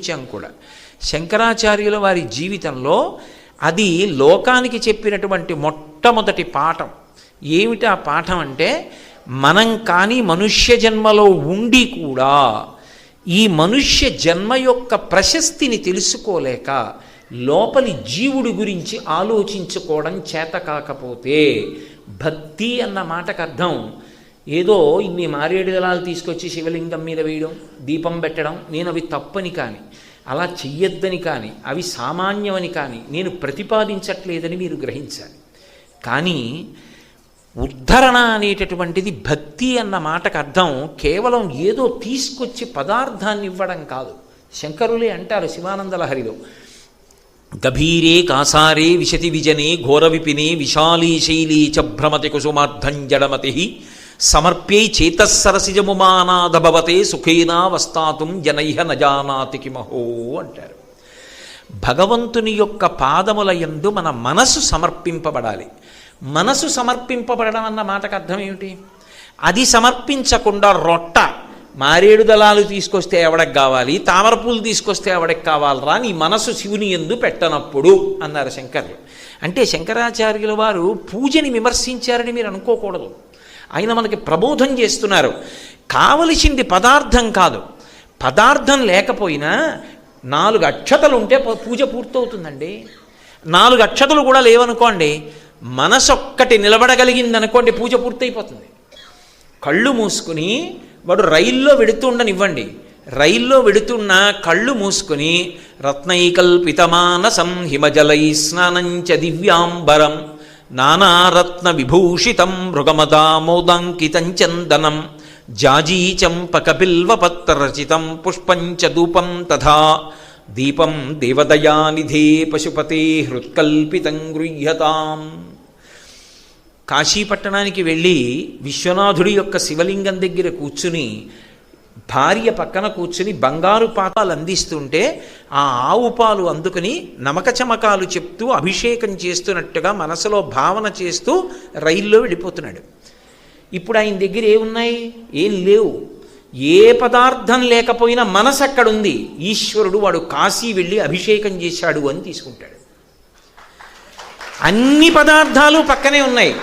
ఇచ్చాం కూడా. శంకరాచార్యుల వారి జీవితంలో అది లోకానికి చెప్పినటువంటి మొట్టమొదటి పాఠం. ఏమిటి ఆ పాఠం అంటే మనం కానీ మనుష్య జన్మలో ఉండి కూడా ఈ మనుష్య జన్మ యొక్క ప్రశస్తిని తెలుసుకోలేక లోపలి జీవుడి గురించి ఆలోచించుకోవడం చేత కాకపోతే భక్తి అన్న మాటకు అర్థం. ఏదో ఇన్ని మారేడు దళాలు తీసుకొచ్చి శివలింగం మీద వేయడం దీపం పెట్టడం నేను అవి తప్పని కానీ అలా చెయ్యొద్దని కానీ అవి సామాన్యమని కానీ నేను ప్రతిపాదించట్లేదని మీరు గ్రహించాలి. కానీ ఉద్ధరణ అనేటటువంటిది భక్తి అన్న మాటకు అర్థం కేవలం ఏదో తీసుకొచ్చి పదార్థాన్ని ఇవ్వడం కాదు. శంకరులే అంటారు శివానందలహరిలో గభీరే కాసారే విశతి విజనే ఘోర విపినే విశాలీ శైలీ చ భ్రమతి కుసుమార్థం జడమతి సమర్ప్యై చేతస్సరసిజముమానాదభవతే సుఖేనా వస్తాతుం జనైహ నజానాతి కిమహో అంటారు. భగవంతుని యొక్క పాదముల యందు మన మనసు సమర్పింపబడాలి. మనసు సమర్పింపబడడం అన్న మాటకు అర్థం ఏమిటి? అది సమర్పించకుండా రొట్ట మారేడు దళాలు తీసుకొస్తే ఎవడకు కావాలి? తామరపూలు తీసుకొస్తే ఎవడకి కావాలరా? నీ మనసు శివుని ఎందు పెట్టనప్పుడు అన్నారు శంకర్లు. అంటే శంకరాచార్యుల వారు పూజని విమర్శించారని మీరు అనుకోకూడదు. ఆయన మనకి ప్రబోధం చేస్తున్నారు. కావలసింది పదార్థం కాదు. పదార్థం లేకపోయినా నాలుగు అక్షతలు ఉంటే పూజ పూర్తవుతుందండి. నాలుగు అక్షతలు కూడా లేవనుకోండి మనసు ఒక్కటి నిలబడగలిగింది అనుకోండి పూజ పూర్తయిపోతుంది. కళ్ళు మూసుకుని వాడు రైల్లో వెడుతుండనివ్వండి రైల్లో వెడుతున్న కళ్ళు మూసుకుని రత్నైకల్పితమానసం హిమజలై స్నానంచ దివ్యాంబరం నానారత్న విభూషితం మృగమదామోదంకితం చందనం జాజీచంపకపిల్వపత్రరచితం పుష్పంచ ధూపం తథా దీపం దేవదయానిధే పశుపతే హృత్కల్పితం గృహ్యతాం. కాశీపట్టణానికి వెళ్ళి విశ్వనాథుడి యొక్క శివలింగం దగ్గర కూర్చుని భార్య పక్కన కూర్చుని బంగారు పాకాలు అందిస్తుంటే ఆ ఆవు పాలు అందుకుని నమక చమకాలు చెప్తూ అభిషేకం చేస్తున్నట్టుగా మనసులో భావన చేస్తూ రైల్లో వెళ్ళిపోతున్నాడు. ఇప్పుడు ఆయన దగ్గర ఏమున్నాయి? ఏం లేవు. ఏ పదార్థం లేకపోయినా మనసు అక్కడుంది ఈశ్వరుడు వాడు కాశీ వెళ్ళి అభిషేకం చేశాడు అని తీసుకుంటాడు. అన్ని పదార్థాలు పక్కనే ఉన్నాయి.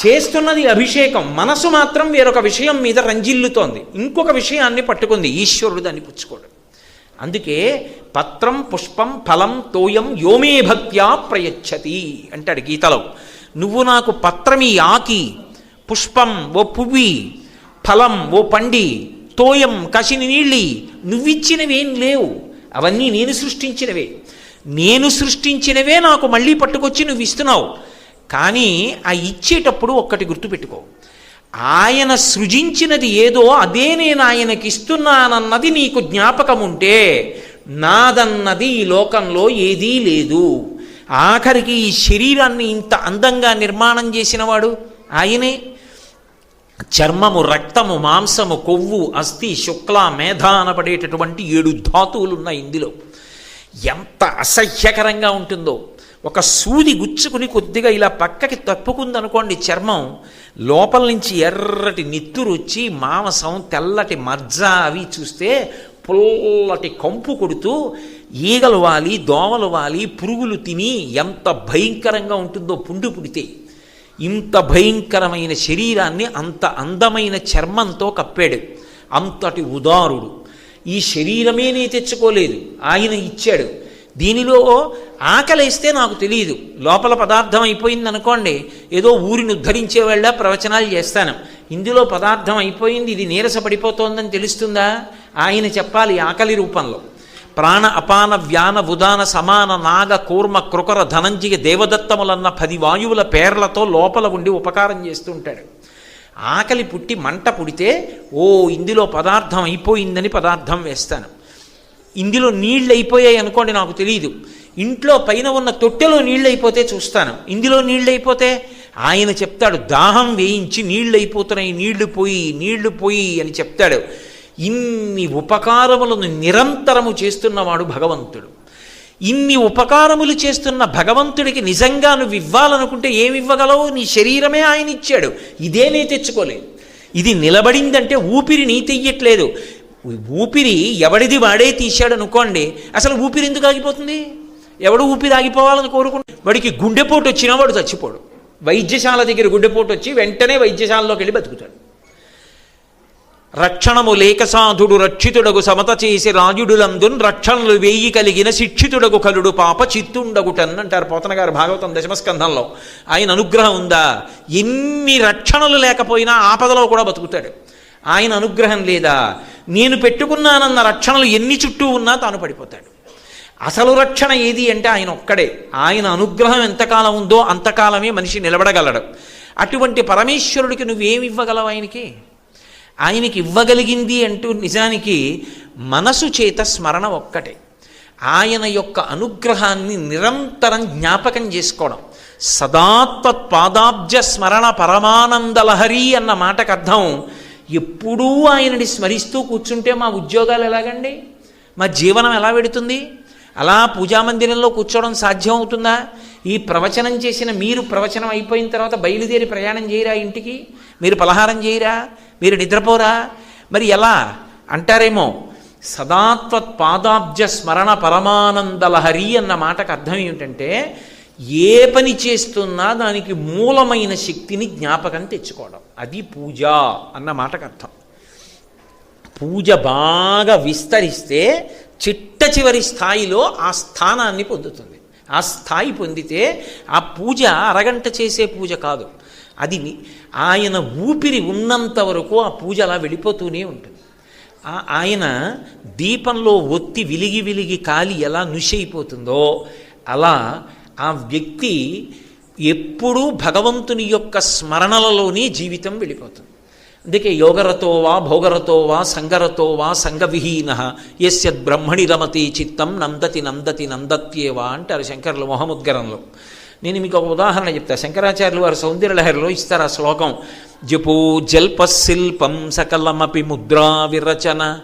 చేస్తున్నది అభిషేకం. మనసు మాత్రం వేరొక విషయం మీద రంజిల్లుతోంది. ఇంకొక విషయాన్ని పట్టుకుంది. ఈశ్వరుడు దాన్ని పుచ్చుకోడు. అందుకే పత్రం పుష్పం ఫలం తోయం యోమే భక్త్యా ప్రయచ్చతి అంటాడు గీతలో. నువ్వు నాకు పత్రమి ఆకి పుష్పం ఓ పువ్వి ఫలం ఓ పండి తోయం కసిని నీళ్ళి నువ్విచ్చినవేం లేవు. అవన్నీ నేను సృష్టించినవే. నేను సృష్టించినవే నాకు మళ్ళీ పట్టుకొచ్చి నువ్వు ఇస్తున్నావు కానీ ఆ ఇచ్చేటప్పుడు ఒక్కటి గుర్తుపెట్టుకో. ఆయన సృజించినది ఏదో అదే నేను ఆయనకి ఇస్తున్నానన్నది నీకు జ్ఞాపకం ఉంటే నాదన్నది ఈ లోకంలో ఏదీ లేదు. ఆఖరికి ఈ శరీరాన్ని ఇంత అందంగా నిర్మాణం చేసినవాడు ఆయనే. చర్మము రక్తము మాంసము కొవ్వు అస్థి శుక్ల మేధ అనబడేటటువంటి ఏడు ధాతువులు ఉన్నాయి ఇందులో. ఎంత అసహ్యకరంగా ఉంటుందో. ఒక సూది గుచ్చుకుని కొద్దిగా ఇలా పక్కకి తప్పుకుందనుకోండి చర్మం లోపల నుంచి ఎర్రటి నిత్తురు వచ్చి మాంసం తెల్లటి మజ్జ అవి చూస్తే పుల్లటి కంపు కొడుతూ ఈగలు వాలి దోమలు వాలి పురుగులు తిని ఎంత భయంకరంగా ఉంటుందో పుండు పుడితే. ఇంత భయంకరమైన శరీరాన్ని అంత అందమైన చర్మంతో కప్పాడు. అంతటి ఉదారుడు. ఈ శరీరమే నీ తెచ్చుకోలేదు. ఆయన ఇచ్చాడు. దీనిలో ఆకలేస్తే నాకు తెలియదు లోపల పదార్థం అయిపోయింది అనుకోండి ఏదో ఊరిని ఉద్ధరించేవాళ్ళ ప్రవచనాలు చేస్తాను. ఇందులో పదార్థం అయిపోయింది ఇది నీరస పడిపోతోందని తెలుస్తుందా? ఆయన చెప్పాలి ఆకలి రూపంలో. ప్రాణ అపాన వ్యాన ఉదాన సమాన నాగ కూర్మ కృకర ధనంజయ దేవదత్తములన్న పది వాయువుల పేర్లతో లోపల ఉండి ఉపకారం చేస్తూ ఉంటాడు ఆకలి పుట్టి మంట పుడితే ఓ ఇందులో పదార్థం అయిపోయిందని పదార్థం వేస్తాను. ఇందులో నీళ్ళు అయిపోయాయి అనుకోండి నాకు తెలియదు ఇంట్లో పైన ఉన్న తొట్టెలో నీళ్ళు అయిపోతే చూస్తాను. ఇందులో నీళ్ళు అయిపోతే ఆయన చెప్తాడు దాహం వేయించి నీళ్ళు అయిపోతున్నాయి నీళ్ళు పోయి నీళ్ళు పోయి అని చెప్తాడు. ఇన్ని ఉపకారములను నిరంతరము చేస్తున్నవాడు భగవంతుడు. ఇన్ని ఉపకారములు చేస్తున్న భగవంతుడికి నిజంగా నువ్వు ఇవ్వాలనుకుంటే ఏమి ఇవ్వగలవు నీ శరీరమే ఆయన ఇచ్చాడు ఇదే నీ తెచ్చుకోలేదు. ఇది నిలబడిందంటే ఊపిరి నీ తెయ్యట్లేదు. ఊపిరి ఎవడిది వాడే తీశాడు అనుకోండి అసలు ఊపిరి ఎందుకు ఆగిపోతుంది? ఎవడు ఊపిరి ఆగిపోవాలని కోరుకుంటే వాడికి గుండెపోటు వచ్చినా వాడు చచ్చిపోడు. వైద్యశాల దగ్గర గుండెపోటు వచ్చి వెంటనే వైద్యశాలలోకి వెళ్ళి బతుకుతాడు. రక్షణము లేక సాధుడు రక్షితుడగు సమత చేసి రాజుడులందున్ రక్షణలు వేయి కలిగిన శిక్షితుడగు కలుడు పాప చిత్తుండగుటన్ అంటారు పోతన గారు భాగవతం దశమస్కంధంలో. ఆయన అనుగ్రహం ఉందా? ఎన్ని రక్షణలు లేకపోయినా ఆపదలో కూడా బతుకుతాడు. ఆయన అనుగ్రహం లేదా? నేను పెట్టుకున్నానన్న రక్షణలు ఎన్ని చుట్టూ ఉన్నా తాను పడిపోతాడు. అసలు రక్షణ ఏది అంటే ఆయన ఒక్కడే. ఆయన అనుగ్రహం ఎంతకాలం ఉందో అంతకాలమే మనిషి నిలబడగలడు. అటువంటి పరమేశ్వరుడికి నువ్వేమి ఇవ్వగలవు ఆయనకి? ఆయనకి ఇవ్వగలిగింది అంటూ నిజానికి మనసు చేత స్మరణ ఒక్కటే. ఆయన యొక్క అనుగ్రహాన్ని నిరంతరం జ్ఞాపకం చేసుకోవడం. సదాత్వత్పాదాబ్జ స్మరణ పరమానందలహరి అన్న మాటకు అర్థం ఎప్పుడూ ఆయనని స్మరిస్తూ కూర్చుంటే మా ఉద్యోగాలు ఎలాగండి? మా జీవనం ఎలా పెడుతుంది అలా పూజామందిరంలో కూర్చోవడం సాధ్యం అవుతుందా ఈ ప్రవచనం చేసిన మీరు ప్రవచనం అయిపోయిన తర్వాత బయలుదేరి ప్రయాణం చేయరా ఇంటికి? మీరు పలహారం చేయరా? మీరు నిద్రపోరా? మరి ఎలా? అంటారేమో సదాత్వత్ పాదాబ్జ స్మరణ పరమానందలహరి అన్న మాటకు అర్థం ఏమిటంటే ఏ పని చేస్తున్నా దానికి మూలమైన శక్తిని జ్ఞాపకం తెచ్చుకోవడం. అది పూజ అన్న మాటకు అర్థం. పూజ బాగా విస్తరిస్తే చిట్ట చివరి స్థాయిలో ఆ స్థానాన్ని పొందుతుంది. ఆ స్థాయి పొందితే ఆ పూజ అరగంట చేసే పూజ కాదు. అది ఆయన ఊపిరి ఉన్నంత వరకు ఆ పూజ అలా వెళ్ళిపోతూనే ఉంటుంది. ఆయన దీపంలో ఒత్తి విలిగి విలిగి కాలి ఎలా నుషైపోతుందో అలా ఆ వ్యక్తి ఎప్పుడూ భగవంతుని యొక్క స్మరణలలోనే జీవితం వెళ్ళిపోతుంది. అందుకే యోగరతో వా భోగరతో వా సంగరతో వా సంగవిహీన యస్యద్ బ్రహ్మణి రమతి చిత్తం నందతి నందతి నందత్యేవా అంటారు శంకరులు మొహముద్గరంలో. నేను మీకు ఒక ఉదాహరణ చెప్తా. శంకరాచార్యులు వారు సౌందర్యలహరిలో ఇస్తారు ఆ శ్లోకం. జపో జల్పశిల్పం సకలమపి ముద్రా విరచన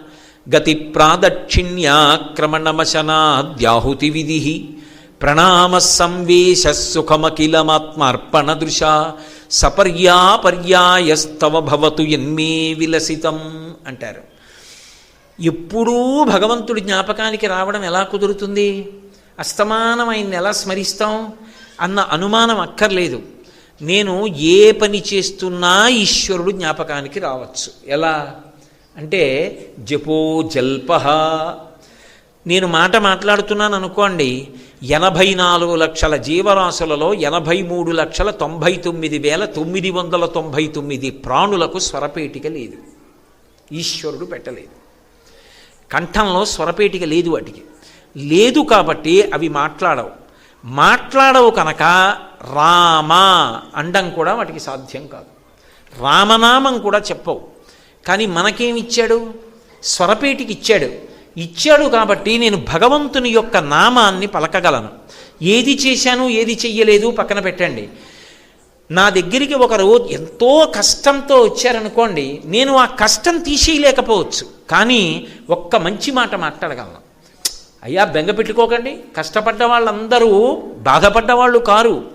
గతి ప్రాదక్షిణ్యాక్రమణమశనాద్యాహుతి విధి ప్రణామ సంవేశ సుఖమఖిలమాత్మార్పణ దృశ సపర్యాపర్యాయస్తవ భవతు ఎన్మే విలసితం అంటారు. ఎప్పుడూ భగవంతుడి జ్ఞాపకానికి రావడం ఎలా కుదురుతుంది? అస్తమానం ఆయన్ని ఎలా స్మరిస్తాం? అన్న అనుమానం అక్కర్లేదు. నేను ఏ పని చేస్తున్నా ఈశ్వరుడు జ్ఞాపకానికి రావచ్చు. ఎలా? అంటే జపో జల్పహ నేను మాట మాట్లాడుతున్నాను అనుకోండి ఎనభై నాలుగు లక్షల జీవరాశులలో ఎనభై మూడు లక్షల తొంభై తొమ్మిది వేల తొమ్మిది వందల తొంభై తొమ్మిది ప్రాణులకు స్వరపేటిక లేదు. ఈశ్వరుడు పెట్టలేదు. కంఠంలో స్వరపేటిక లేదు వాటికి. లేదు కాబట్టి అవి మాట్లాడవు. మాట్లాడవు కనుక రామ అండం కూడా వాటికి సాధ్యం కాదు. రామనామం కూడా చెప్పవు. కానీ మనకేమిచ్చాడు స్వరపేటికి ఇచ్చాడు. ఇచ్చాడు కాబట్టి నేను భగవంతుని యొక్క నామాన్ని పలకగలను. ఏది చేశాను ఏది చెయ్యలేదు పక్కన పెట్టండి. నా దగ్గరికి ఒకరు ఎంతో కష్టంతో వచ్చారనుకోండి నేను ఆ కష్టం తీసేయలేకపోవచ్చు. కానీ ఒక్క మంచి మాట మాట్లాడగలను. అయ్యా బెంగ పెట్టుకోకండి. కష్టపడ్డ వాళ్ళందరూ బాధపడ్డ వాళ్ళు కారు.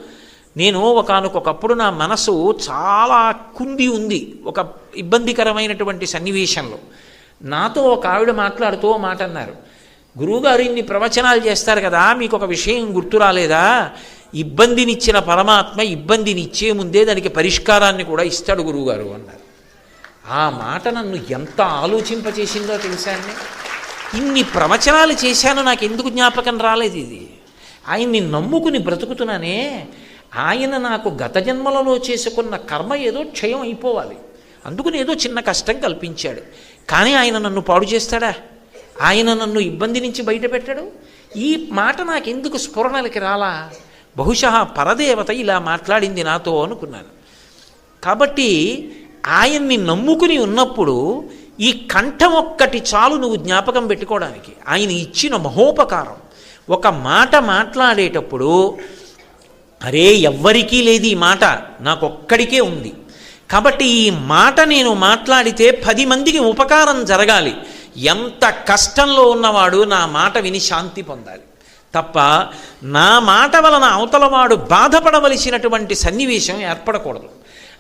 నేను ఒకనకొకప్పుడు నా మనసు చాలా కుంది ఉంది. ఒక ఇబ్బందికరమైనటువంటి సన్నివేశంలో. నాతో ఒక ఆవిడ మాట్లాడుతూ మాట అన్నారు. గురువుగారు ఇన్ని ప్రవచనాలు చేస్తారు కదా మీకు ఒక విషయం గుర్తు రాలేదా? ఇబ్బందినిచ్చిన పరమాత్మ ఇబ్బందినిచ్చే ముందే దానికి పరిష్కారాన్ని కూడా ఇస్తాడు గురువుగారు అన్నారు. ఆ మాట నన్ను ఎంత ఆలోచింపచేసిందో తెలుసా అండి? ఇన్ని ప్రవచనాలు చేశాను నాకు ఎందుకు జ్ఞాపకం రాలేదు ఇది? ఆయన్ని నమ్ముకుని బ్రతుకుతున్నానే ఆయన నాకు గత జన్మలలో చేసుకున్న కర్మ ఏదో క్షయం అయిపోవాలి. అందుకని ఏదో చిన్న కష్టం కల్పించాడు. కానీ ఆయన నన్ను పాడు చేస్తాడా? ఆయన నన్ను ఇబ్బంది నుంచి బయట పెట్టాడు? ఈ మాట నాకెందుకు స్ఫురణలకి రాలా? బహుశా పరదేవత ఇలా మాట్లాడింది నాతో అనుకున్నాను. కాబట్టి ఆయన్ని నమ్ముకుని ఉన్నప్పుడు ఈ కంఠం ఒక్కటి చాలు నువ్వు జ్ఞాపకం పెట్టుకోవడానికి. ఆయన ఇచ్చిన మహోపకారం. ఒక మాట మాట్లాడేటప్పుడు అరే ఎవ్వరికీ లేదు ఈ మాట. నాకొక్కడికే ఉంది. కాబట్టి ఈ మాట నేను మాట్లాడితే పది మందికి ఉపకారం జరగాలి. ఎంత కష్టంలో ఉన్నవాడు నా మాట విని శాంతి పొందాలి. తప్ప నా మాట వలన అవతలవాడు బాధపడవలసినటువంటి సన్నివేశం ఏర్పడకూడదు.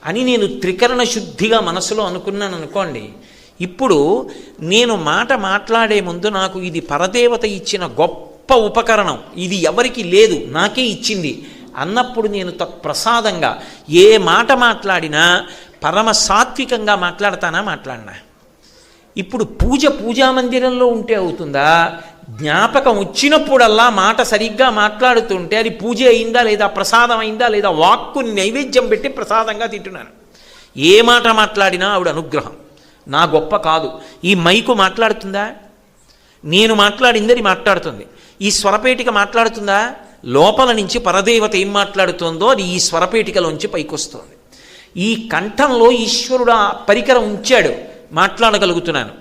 అని నేను త్రికరణ శుద్ధిగా మనసులో అనుకున్నాను అనుకోండి. ఇప్పుడు నేను మాట మాట్లాడే ముందు నాకు ఇది పరదేవత ఇచ్చిన గొప్ప ఉపకరణం. ఇది ఎవరికి లేదు నాకే ఇచ్చింది. అన్నప్పుడు నేను తత్ప్రసాదంగా ఏ మాట మాట్లాడినా పరమ సాత్వికంగా మాట్లాడతానా మాట్లాడినా? ఇప్పుడు పూజ పూజా మందిరంలో ఉంటే అవుతుందా? జ్ఞాపకం వచ్చినప్పుడల్లా మాట సరిగ్గా మాట్లాడుతుంటే అది పూజ అయిందా లేదా ప్రసాదం అయిందా లేదా వాక్కుని నైవేద్యం పెట్టి ప్రసాదంగా తింటున్నాను. ఏ మాట మాట్లాడినా ఆవిడ అనుగ్రహం. నా గొప్ప కాదు. ఈ మైకు మాట్లాడుతుందా? నేను మాట్లాడిందరి మాట్లాడుతుంది. ఈ స్వరపేటిక మాట్లాడుతుందా? లోపల నుంచి పరదేవత ఏం మాట్లాడుతుందో అది ఈ స్వరపేటికలోంచి పైకొస్తుంది. ఈ కంఠంలో ఈశ్వరుడు ఆ పరికరం ఉంచాడు. మాట్లాడగలుగుతున్నాను.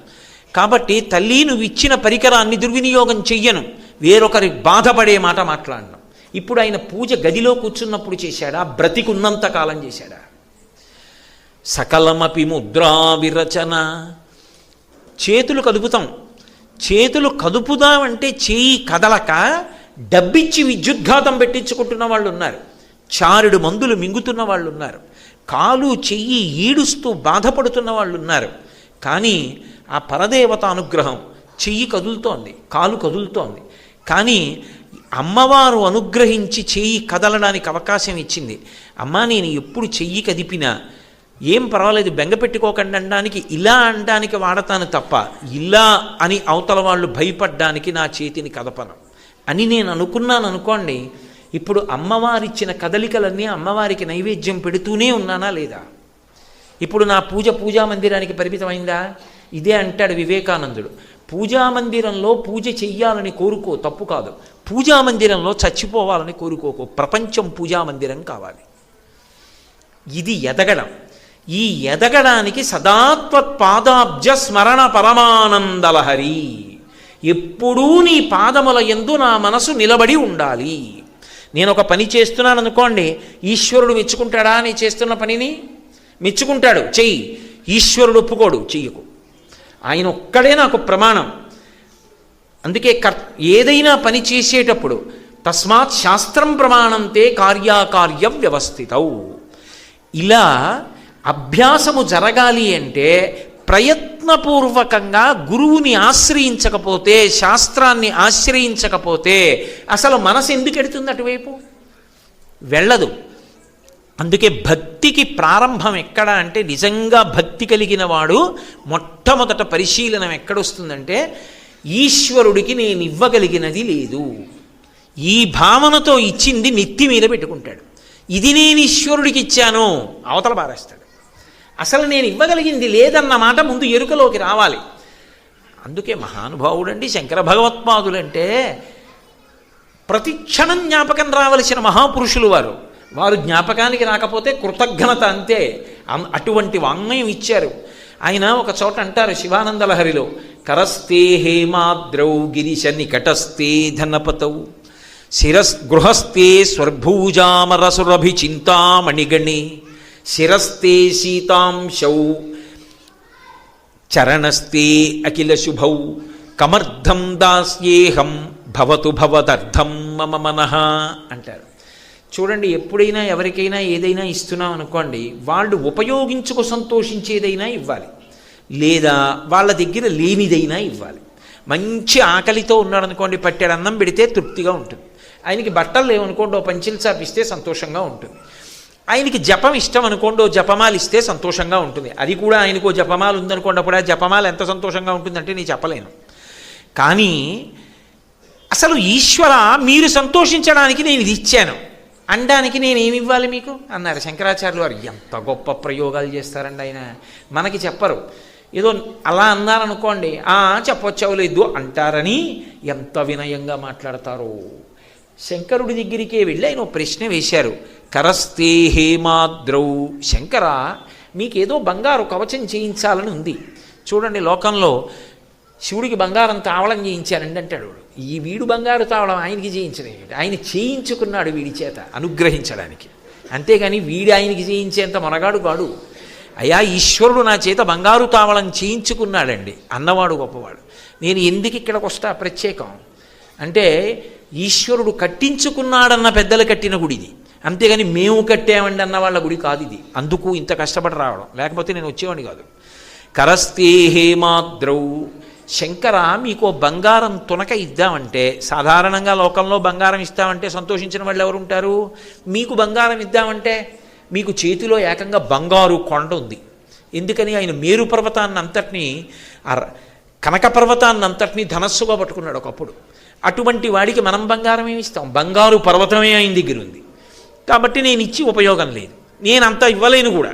కాబట్టి తల్లి నువ్వు ఇచ్చిన పరికరాన్ని దుర్వినియోగం చెయ్యను. వేరొకరి బాధపడే మాట మాట్లాడను. ఇప్పుడు ఆయన పూజ గదిలో కూర్చున్నప్పుడు చేశాడా? బ్రతికున్నంత కాలం చేశాడా? సకలమపి ముద్రా విరచన. చేతులు కదుపుతాం. చేతులు కదుపుదామంటే చేయి కదలక డబ్బిచ్చి విద్యుద్ఘాతం పెట్టించుకుంటున్న వాళ్ళు ఉన్నారు చారుడు మందులు మింగుతున్న వాళ్ళు ఉన్నారు కాలు చెయ్యి ఈడుస్తూ బాధపడుతున్న వాళ్ళు ఉన్నారు కానీ ఆ పరదేవత అనుగ్రహం చెయ్యి కదులుతోంది కాలు కదులుతోంది. కానీ అమ్మవారు అనుగ్రహించి చెయ్యి కదలడానికి అవకాశం ఇచ్చింది. అమ్మా నేను ఎప్పుడు చెయ్యి కదిపినా ఏం పర్వాలేదు బెంగ పెట్టుకోకండి అనడానికి ఇలా అనడానికి వాడతాను తప్ప ఇలా అని అవతల వాళ్ళు భయపడ్డానికి నా చేతిని కదపను. అని నేను అనుకున్నాను అనుకోండి ఇప్పుడు అమ్మవారిచ్చిన కదలికలన్నీ అమ్మవారికి నైవేద్యం పెడుతూనే ఉన్నానా లేదా? ఇప్పుడు నా పూజ పూజా మందిరానికి పరిమితమైందా? ఇదే అంటాడు వివేకానందుడు. పూజా మందిరంలో పూజ చెయ్యాలని కోరుకో తప్పు కాదు. పూజా మందిరంలో చచ్చిపోవాలని కోరుకోకు. ప్రపంచం పూజా మందిరం కావాలి. ఇది ఎదగడం. ఈ ఎదగడానికి సదాత్వత్పాదాబ్జ స్మరణ పరమానందలహరి. ఎప్పుడూ నీ పాదముల ఎందు నా మనసు నిలబడి ఉండాలి. నేను ఒక పని చేస్తున్నాను అనుకోండి ఈశ్వరుడు మెచ్చుకుంటాడా నీ చేస్తున్న పనిని? మెచ్చుకుంటాడు చెయ్యి. ఈశ్వరుడు ఒప్పుకోడు చెయ్యకు. ఆయన ఒక్కడే నాకు ప్రమాణం. అందుకే కర్ ఏదైనా పని చేసేటప్పుడు తస్మాత్ శాస్త్రం ప్రమాణంతే కార్యాకార్య వ్యవస్థితవు ఇలా అభ్యాసము జరగాలి అంటే ప్రయత్నపూర్వకంగా గురువుని ఆశ్రయించకపోతే శాస్త్రాన్ని ఆశ్రయించకపోతే అసలు మనసు ఎందుకు ఎడుతుంది అటువైపు? వెళ్ళదు. అందుకే భక్తికి ప్రారంభం ఎక్కడ అంటే నిజంగా భక్తి కలిగిన వాడు మొట్టమొదట పరిశీలనం ఎక్కడొస్తుందంటే ఈశ్వరుడికి నేను ఇవ్వగలిగినది లేదు. ఈ భావనతో ఇచ్చింది నెత్తి మీద పెట్టుకుంటాడు. ఇది నేను ఈశ్వరుడికి ఇచ్చాను. అవతల పారేస్తాడు. అసలు నేను ఇవ్వగలిగింది లేదన్నమాట ముందు ఎరుకలోకి రావాలి. అందుకే మహానుభావుడండి శంకర భగవత్పాదులంటే ప్రతి క్షణం జ్ఞాపకం రావలసిన మహాపురుషులు వారు. వారు జ్ఞాపకానికి రాకపోతే కృతజ్ఞత అంతే. అటువంటి వాంగ్మయం ఇచ్చారు. ఆయన ఒక చోట అంటారు శివానందలహరిలో కరస్తే హేమాద్రౌ గిరిశ నికటస్తే ధనపతౌ శిరస్ గృహస్థే స్వర్భూజామరసురభి చింతామణిగణే శిరస్తే శీతాంశౌ చరణస్తే అఖిల శుభౌ కమర్థం దాస్యేహం భవతు భవదర్థం మమ మన అంటారు. చూడండి ఎప్పుడైనా ఎవరికైనా ఏదైనా ఇస్తున్నాం అనుకోండి వాళ్ళు ఉపయోగించుకు సంతోషించేదైనా ఇవ్వాలి. లేదా వాళ్ళ దగ్గర లేనిదైనా ఇవ్వాలి. మంచి ఆకలితో ఉన్నాడు అనుకోండి అన్నం పెడితే తృప్తిగా ఉంటుంది. ఆయనకి బట్టలు లేవనుకోండి ఓ పంచిల్ చాపిస్తే సంతోషంగా ఉంటుంది. ఆయనకి జపం ఇష్టం అనుకోండి ఓ జపమాలు ఇస్తే సంతోషంగా ఉంటుంది. అది కూడా ఆయనకు ఓ జపమాలు ఉందనుకోండి అప్పుడు ఆ జపమాలు ఎంత సంతోషంగా ఉంటుందంటే నేను చెప్పలేను. కానీ అసలు ఈశ్వర మీరు సంతోషించడానికి నేను ఇది ఇచ్చాను. అనడానికి నేను ఇవ్వాలి మీకు? అన్నారు శంకరాచార్యులు వారు. ఎంత గొప్ప ప్రయోగాలు చేస్తారండి ఆయన. మనకి చెప్పరు. ఏదో అలా అన్నారనుకోండి ఆ చెప్పొచ్చావు లేదు అంటారని ఎంత వినయంగా మాట్లాడతారో. శంకరుడి దగ్గరికే వెళ్ళి ఆయన ప్రశ్న వేశారు. కరస్తే హేమాద్రౌ. శంకర మీకేదో బంగారు కవచం చేయించాలని ఉంది. చూడండి లోకంలో శివుడికి బంగారం తావళం చేయించానండి అంటాడు ఈ వీడు బంగారు తావళం ఆయనకి చేయించలేదు ఆయన చేయించుకున్నాడు వీడి చేత అనుగ్రహించడానికి. అంతేగాని వీడి ఆయనకి చేయించేంత మొనగాడు కాడు. అయా ఈశ్వరుడు నా చేత బంగారు తావళం చేయించుకున్నాడండి. అన్నవాడు గొప్పవాడు. నేను ఎందుకు ఇక్కడికి వస్తా ప్రత్యేకం? అంటే ఈశ్వరుడు కట్టించుకున్నాడన్న పెద్దలు కట్టిన గుడి ఇది. అంతేగాని మేము కట్టామండి అన్న వాళ్ళ గుడి కాదు ఇది. అందుకు ఇంత కష్టపడి రావడం. లేకపోతే నేను వచ్చేవాడిని కాదు. కరస్తే హేమాద్రౌ. శంకర మీకు బంగారం తునక ఇద్దామంటే సాధారణంగా లోకంలో బంగారం ఇస్తామంటే సంతోషించిన వాళ్ళు ఎవరు ఉంటారు? మీకు బంగారం ఇద్దామంటే మీకు చేతిలో ఏకంగా బంగారు కొండ ఉంది. ఎందుకని ఆయన మేరు పర్వతాన్ని అంతటినీ కనక పర్వతాన్ని అంతటినీ ధనస్సుగా పట్టుకున్నాడు ఒకప్పుడు. అటువంటి వాడికి మనం బంగారం ఏమి ఇస్తాం? బంగారు పర్వతమే ఆయన దగ్గర ఉంది. కాబట్టి నేను ఇచ్చి ఉపయోగం లేదు. నేను అంత ఇవ్వలేను కూడా.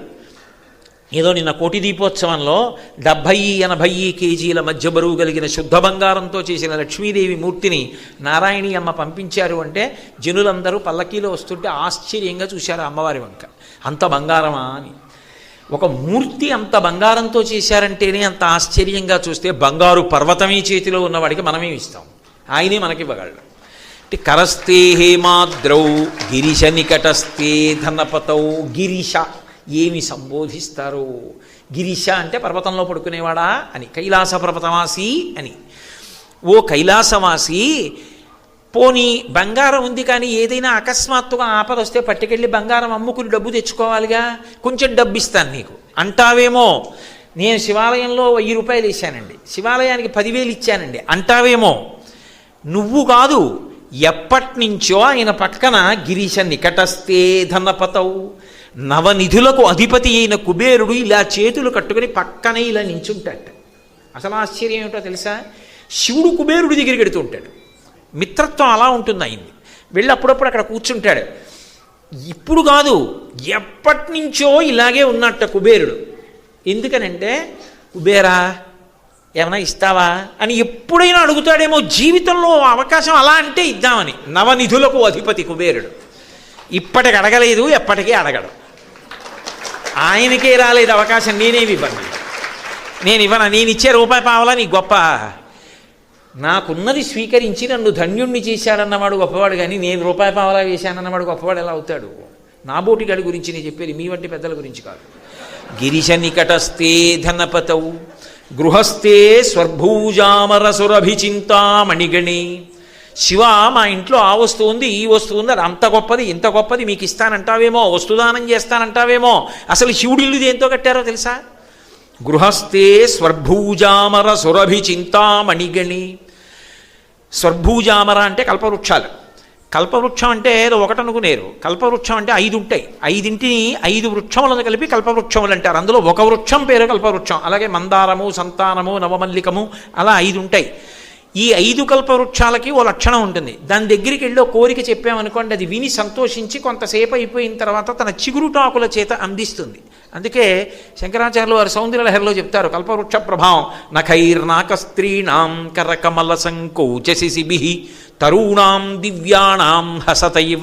ఏదో నిన్న కోటి దీపోత్సవంలో డెబ్భై ఎనభై కేజీల మధ్య బరువు కలిగిన శుద్ధ బంగారంతో చేసిన లక్ష్మీదేవి మూర్తిని నారాయణి అమ్మ పంపించారు అంటే జనులందరూ పల్లకీలో వస్తుంటే ఆశ్చర్యంగా చూశారు అమ్మవారి వంక. అంత బంగారమా అని. ఒక మూర్తి అంత బంగారంతో చేశారంటేనే అంత ఆశ్చర్యంగా చూస్తే బంగారు పర్వతమే చేతిలో ఉన్నవాడికి మనమేమిస్తాం ఆయనే మనకి ఇవ్వగలడు అంటే కరస్తే హేమాద్రౌ గిరిశ నికటస్తే ధనపతౌ గిరిశ. ఏమి సంబోధిస్తారు? గిరిశ అంటే పర్వతంలో పడుకునేవాడా అని కైలాస పర్వతవాసి అని. ఓ కైలాసవాసి పోనీ బంగారం ఉంది కానీ ఏదైనా అకస్మాత్తుగా ఆపద వస్తే పట్టుకెళ్ళి బంగారం అమ్ముకుని డబ్బు తెచ్చుకోవాలిగా? కొంచెం డబ్బు ఇస్తాను నీకు. అంటావేమో? నేను శివాలయంలో వెయ్యి రూపాయలు ఇచ్చానండి శివాలయానికి పదివేలు ఇచ్చానండి. అంటావేమో? నువ్వు కాదు ఎప్పటినుంచో ఆయన పక్కన గిరీశ నికటస్తే ధనపతవు. నవనిధులకు అధిపతి అయిన కుబేరుడు ఇలా చేతులు కట్టుకుని పక్కనే ఇలా నించుంటాడు. అసలు ఆశ్చర్యం ఏమిటో తెలుసా? శివుడు కుబేరుడి దగ్గరికి వెడుతూ ఉంటాడు. మిత్రత్వం అలా ఉంటుంది అయింది వెళ్ళి అప్పుడప్పుడు అక్కడ కూర్చుంటాడు. ఇప్పుడు కాదు ఎప్పటినుంచో ఇలాగే ఉన్నట్ట కుబేరుడు. ఎందుకనంటే కుబేరా ఏమైనా ఇస్తావా అని ఎప్పుడైనా అడుగుతాడేమో జీవితంలో అవకాశం అలా అంటే ఇద్దామని. నవనిధులకు అధిపతి కుబేరుడు. ఇప్పటికి అడగలేదు ఎప్పటికీ అడగడు. ఆయనకే రాలేదు అవకాశం నేనేమి ఇవ్వను. నేను ఇవ్వను? నేను ఇచ్చే రూపాయి పావలా? నీ గొప్ప. నాకున్నది స్వీకరించి నన్ను ధన్యుణ్ణి చేశాడన్నవాడు గొప్పవాడు కానీ నేను రూపాయి పావలా వేశానన్నవాడు గొప్పవాడు ఎలా అవుతాడు? నా బోటిగాడి గురించి నేను చెప్పేది మీ వంటి పెద్దల గురించి కాదు. గిరిశ నికటస్తే ధనపతవు. గృహస్థే స్వర్భూజామరసురభిచింతామణిగణి. శివ మా ఇంట్లో ఆ వస్తువు ఉంది ఈ వస్తువు ఉంది అది అంత గొప్పది ఇంత గొప్పది మీకు ఇస్తానంటావేమో వస్తుదానం చేస్తానంటావేమో అసలు శివుడి ఇల్లు దేంతో కట్టారో తెలుసా? గృహస్థే స్వర్భూజామర సురభి చింతామణిగణి స్వర్భూజామర అంటే కల్పవృక్షాలు. కల్పవృక్షం అంటే ఏదో ఒకటి అనుకునేరు కల్పవృక్షం అంటే ఐదు ఉంటాయి ఐదింటిని ఐదు వృక్షములను కలిపి కల్పవృక్షములు అంటారు. అందులో ఒక వృక్షం పేరు కల్పవృక్షం. అలాగే మందారము సంతానము నవమల్లికము అలా ఐదు ఉంటాయి ఈ ఐదు కల్పవృక్షాలకి ఓ లక్షణం ఉంటుంది. దాని దగ్గరికి వెళ్ళి కోరిక చెప్పామనుకోండి అది విని సంతోషించి కొంతసేపు అయిపోయిన తర్వాత తన చిగురుటాకుల చేత అందిస్తుంది. అందుకే శంకరాచార్యులు వారు సౌందర్యలహరిలో చెప్తారు కల్పవృక్ష ప్రభావం. నఖైర్నాక స్త్రీణాం కరకమల సంకోచ శిశిభి తరూణాం దివ్యాణాం హసతైవ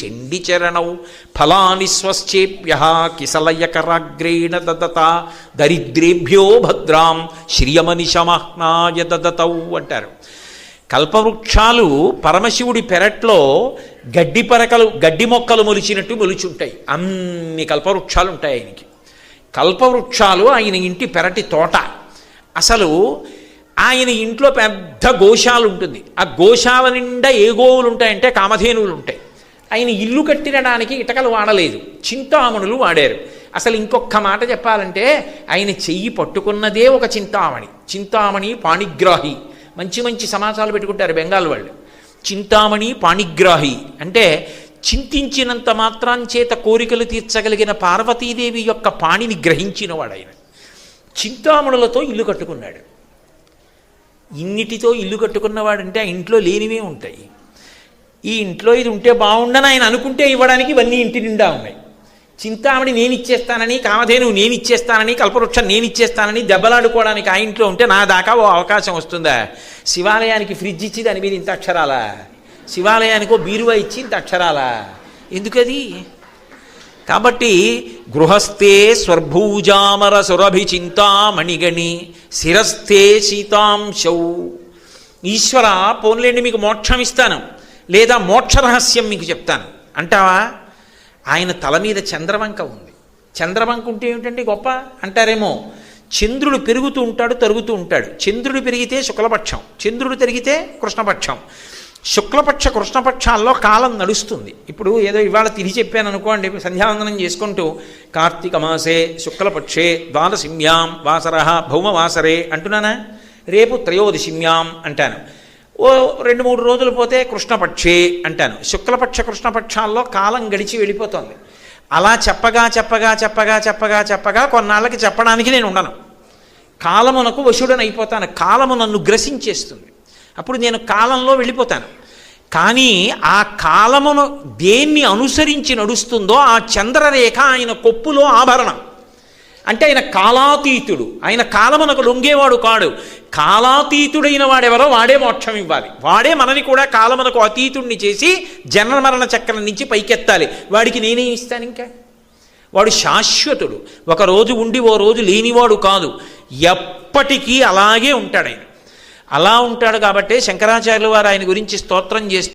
చండిచరణౌ ఫలాని స్వశ్చేప్య కిసలయకరాగ్రేణ దదత దరిద్రేభ్యో భద్రాం శ్రియమనిశమహ్నాయ దదతౌ అంటారు. కల్పవృక్షాలు పరమశివుడి పెరట్లో గడ్డి పరకలు గడ్డి మొక్కలు మొలిచినట్టు మొలిచుంటాయి. అన్ని కల్పవృక్షాలు ఉంటాయి ఆయనకి. కల్పవృక్షాలు ఆయన ఇంటి పెరటి తోట. అసలు ఆయన ఇంట్లో పెద్ద గోశాలు ఉంటుంది ఆ గోశాల నిండా ఏ గోవులు ఉంటాయంటే కామధేనువులు ఉంటాయి ఆయన ఇల్లు కట్టినడానికి ఇటకలు వాడలేదు. చింతామణులు వాడారు. అసలు ఇంకొక మాట చెప్పాలంటే ఆయన చెయ్యి పట్టుకున్నదే ఒక చింతామణి. చింతామణి పాణిగ్రాహి. మంచి మంచి సమాచారాలు పెట్టుకుంటారు బెంగాల్ వాళ్ళు. చింతామణి పాణిగ్రాహి. అంటే చింతించినంత మాత్రం చేత కోరికలు తీర్చగలిగిన పార్వతీదేవి యొక్క పాణిని గ్రహించినవాడు ఆయన చింతామణులతో ఇల్లు కట్టుకున్నాడు. ఇన్నిటితో ఇల్లు కట్టుకున్నవాడంటే ఆ ఇంట్లో లేనివే ఉంటాయి. ఈ ఇంట్లో ఇది ఉంటే బాగుండని ఆయన అనుకుంటే ఇవ్వడానికి ఇవన్నీ ఇంటి నిండా ఉన్నాయి. చింతామణి నేను ఇచ్చేస్తానని కామధేను నేను ఇచ్చేస్తానని కల్పవృక్షం నేను ఇచ్చేస్తానని దెబ్బలాడుకోవడానికి ఆ ఇంట్లో ఉంటే నా దాకా ఓ అవకాశం వస్తుందా? శివాలయానికి ఫ్రిడ్జ్ ఇచ్చి దాని మీద ఇంత అక్షరాలా? శివాలయానికో బీరువా ఇచ్చి ఇంత అక్షరాలా? ఎందుకది? కాబట్టి గృహస్థే స్వర్భూజామర సురభి చింతామణిగణి శిరస్థే సీతాంశౌ. ఈశ్వర పోన్లేండి మీకు మోక్షం ఇస్తాను లేదా మోక్ష రహస్యం మీకు చెప్తాను. అంటావా? ఆయన తల మీద చంద్రవంక ఉంది. చంద్రవంక ఉంటే ఏమిటండి గొప్ప? అంటారేమో చంద్రుడు పెరుగుతూ ఉంటాడు తరుగుతూ ఉంటాడు. చంద్రుడు పెరిగితే శుక్లపక్షం చంద్రుడు పెరిగితే కృష్ణపక్షం. శుక్లపక్ష కృష్ణపక్షాల్లో కాలం నడుస్తుంది. ఇప్పుడు ఏదో ఇవాళ తిరిగి చెప్పాను అనుకోండి సంధ్యావందనం చేసుకుంటూ కార్తీక మాసే శుక్లపక్షే ద్వాదశిమ్యాం వాసర భౌమవాసరే అంటున్నానా? రేపు త్రయోదశిమ్యాం అంటాను. ఓ రెండు మూడు రోజులు పోతే కృష్ణపక్షి అంటాను. శుక్లపక్ష కృష్ణపక్షాల్లో కాలం గడిచి వెళ్ళిపోతుంది. అలా చెప్పగా చెప్పగా చెప్పగా చెప్పగా చెప్పగా కొన్నాళ్ళకి చెప్పడానికి నేను ఉండను. కాలమునకు వశుడనైపోతాను. కాలము నన్ను గ్రసించేస్తుంది. అప్పుడు నేను కాలంలో వెళ్ళిపోతాను. కానీ ఆ కాలమును దేన్ని అనుసరించి నడుస్తుందో ఆ చంద్రరేఖ ఆయన కొప్పులో ఆభరణం. అంటే ఆయన కాలాతీతుడు. ఆయన కాలమనకు లొంగేవాడు కాడు. కాలాతీతుడైన వాడెవరో వాడే మోక్షం ఇవ్వాలి. వాడే మనని కూడా కాలమనకు అతీతుడిని చేసి జన్మ మరణ చక్రం నుంచి పైకెత్తాలి. వాడికి నేనే ఇస్తాను ఇంకా? వాడు శాశ్వతుడు. ఒక రోజు ఉండి ఓ రోజు లేనివాడు కాదు. ఎప్పటికీ అలాగే ఉంటాడు ఆయన. అలా ఉంటాడు కాబట్టి శంకరాచార్యులు వారు ఆయన గురించి స్తోత్రం చేస్తూ